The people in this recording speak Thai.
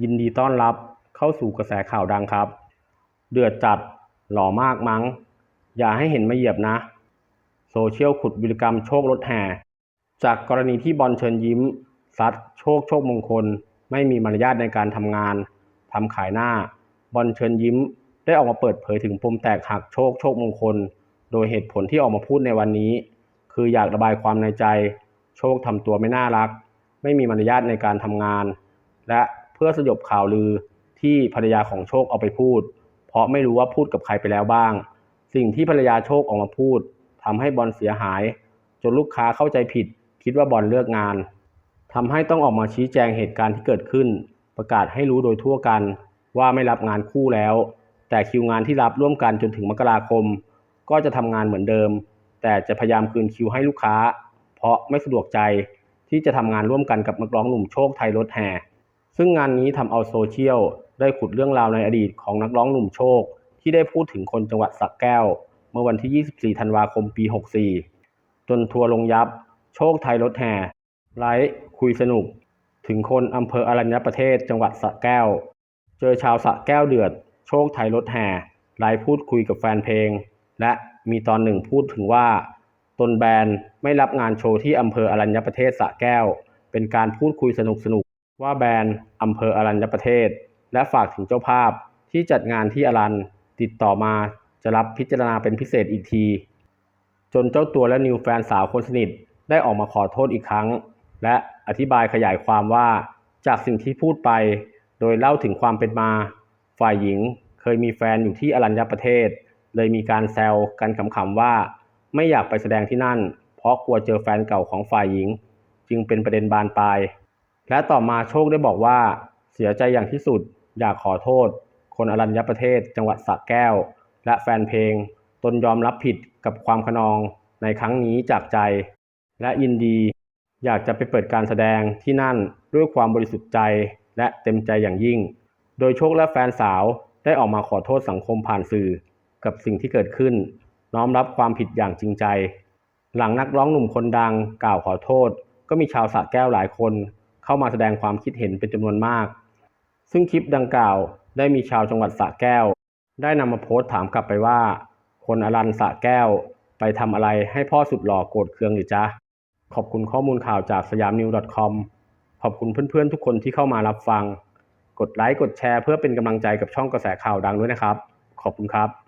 ยินดีต้อนรับเข้าสู่กระแสข่าวดังครับ เดือดจัดหล่อมากมั้ง อย่าให้เห็นมาเหยียบนะ โซเชียลขุดวิรกรรมโชครถแห่ จากกรณีที่บอลเชิญยิ้มซัดโชคโชคมงคล ไม่มีมารยาทในการทำงานทำขายหน้า บอลเชิญยิ้มได้ออกมาเปิดเผยถึงปมแตกหักโชคโชคมงคล โดยเหตุผลที่ออกมาพูดในวันนี้ คืออยากระบายความในใจ โชคทำตัวไม่น่ารัก ไม่มีมารยาทในการทำงาน และ พื่อสยบข่าวลือที่ภรรยาของโชคเอาไปพูด เพราะไม่รู้ว่าพูดกับใครไปแล้วบ้าง สิ่งที่ภรรยาโชคออกมาพูดทำให้บอลเสียหาย จนลูกค้าเข้าใจผิด คิดว่าบอลเลิกงานทำให้ต้องออกมาชี้แจงเหตุการณ์ที่เกิดขึ้น ประกาศให้รู้โดยทั่วกัน ว่าไม่รับงานคู่แล้ว แต่คิวงานที่รับร่วมกันจนถึงมกราคม ก็จะทำงานเหมือนเดิม แต่จะพยายามคืนคิวให้ลูกค้า เพราะไม่สะดวกใจที่จะทำงานร่วมกันกับนักร้องหนุ่มโชคไทยรถแห่ ซึ่งงานนี้ทำเอาโซเชียลได้ขุดเรื่องราวในอดีตของนักร้องหนุ่มโชค ที่ได้พูดถึงคนจังหวัดสระแก้ว เมื่อวันที่ 24 ธันวาคมปี 64 จนทัวร์ลงยับ โชคไทยรถแห่ไลฟ์คุยสนุก ถึงคนอำเภออรัญญประเทศจังหวัดสระแก้ว เจอชาวสระแก้วเดือด โชคไทยรถแห่ไลฟ์พูดคุยกับแฟนเพลง และมีตอนหนึ่งพูดถึงว่า ตนแบนไม่รับงานโชว์ที่อำเภออรัญญประเทศสระแก้ว เป็นการพูดคุยสนุกสนุก ว่าแบนอำเภออรัญญประเทศ และฝากถึงเจ้าภาพที่จัดงานที่อรัญติดต่อมาจะรับพิจารณาเป็นพิเศษอีกที จนเจ้าตัวและนิวแฟนสาวคนสนิทได้ออกมาขอโทษอีกครั้ง และอธิบายขยายความว่าจากสิ่งที่พูดไป โดยเล่าถึงความเป็นมา ฝ่ายหญิงเคยมีแฟนอยู่ที่อรัญญประเทศ เลยมีการแซวกันขำๆว่า ไม่อยากไปแสดงที่นั่น เพราะกลัวเจอแฟนเก่าของฝ่ายหญิง จึงเป็นประเด็นบานปลาย และต่อมาโชคได้บอกว่า เสียใจอย่างที่สุดอยากขอโทษ คนอรัญญประเทศ จังหวัดสระแก้ว และแฟนเพลง ตนยอมรับผิดกับความขนองในครั้งนี้จากใจ และยินดี อยากจะไปเปิดการแสดงที่นั่นด้วยความบริสุทธิ์ใจและเต็มใจอย่างยิ่ง โดยโชคและแฟนสาวได้ออกมาขอโทษสังคมผ่านสื่อ กับสิ่งที่เกิดขึ้น น้อมรับความผิดอย่างจริงใจ หลังนักร้องหนุ่มคนดังกล่าวขอโทษ ก็มีชาวสระแก้วหลายคน เข้ามาแสดงความคิดเห็นเป็นจำนวนมาก ซึ่งคลิปดังกล่าวได้มีชาวจังหวัดสระแก้ว ได้นำมาโพสต์ถามกลับไปว่า คนอรันสระแก้ว ไปทำอะไรให้พ่อสุดหล่อโกรธเคืองหรือจ๊ะ ขอบคุณข้อมูลข่าวจากสยามนิว .com ขอบคุณเพื่อนๆทุกคนที่เข้ามารับฟัง กดไลค์กดแชร์เพื่อเป็นกำลังใจกับช่องกระแสข่าวดังด้วยนะครับ ขอบคุณครับ